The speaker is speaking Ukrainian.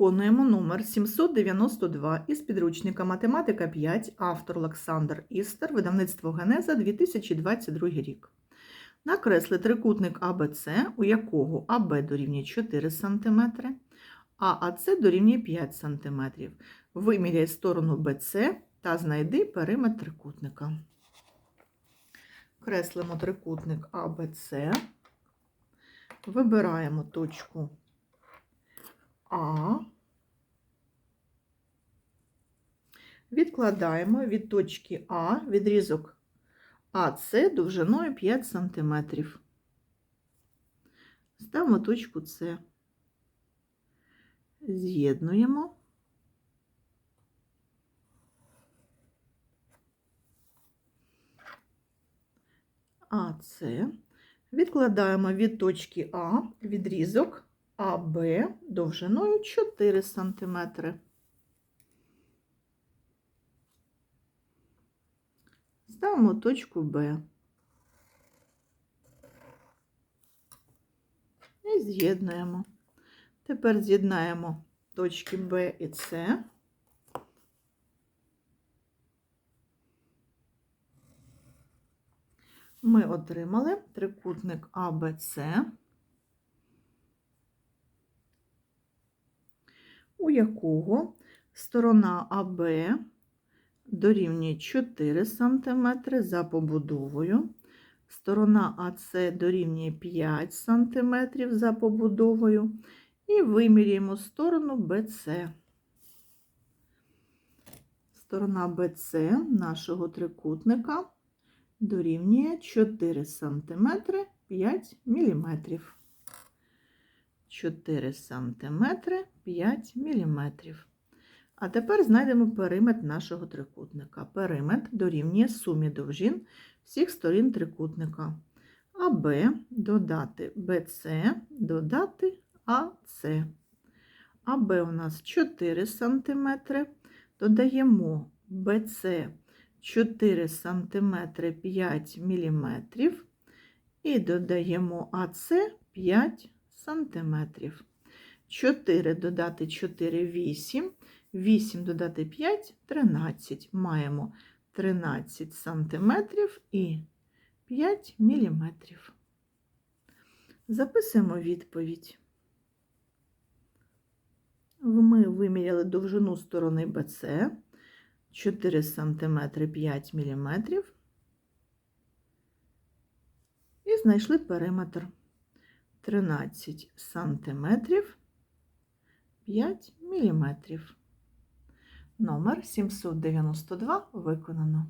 Виконуємо номер 792 із підручника Математика 5, автор Олександр Істер, видавництво Генеза 2022 рік. Накресли трикутник АБЦ, у якого АБ дорівнює 4 см, а АЦ дорівнює 5 см. Виміряй сторону БЦ та знайди периметр трикутника. Креслимо трикутник АБЦ, вибираємо точку а. Відкладаємо від точки А відрізок АС довжиною 5 см. Ставимо точку С. З'єднуємо. АС. Відкладаємо від точки А відрізок АБ довжиною 4 см. Ставимо точку Б. І з'єднуємо. Тепер з'єднаємо точки Б і С. Ми отримали трикутник АБЦ. у якого сторона АБ дорівнює 4 см за побудовою, сторона АС дорівнює 5 см за побудовою, і виміряємо сторону БЦ. Сторона БЦ нашого трикутника дорівнює 4 см 5 мм. 4 см 5 мм. А тепер знайдемо периметр нашого трикутника. Периметр дорівнює сумі довжин всіх сторін трикутника. АБ додати БЦ, додати АС. АБ у нас 4 см, додаємо БЦ 4 см 5 мм і додаємо АС 5 см 4 додати 4 8, 8 додати 5 13. Маємо 13 сантиметрів і 5 міліметрів. Записуємо відповідь. Ми виміряли довжину сторони БЦ 4 см 5 мм і знайшли периметр. 13 сантиметрів 5 міліметрів. Номер 792 виконано.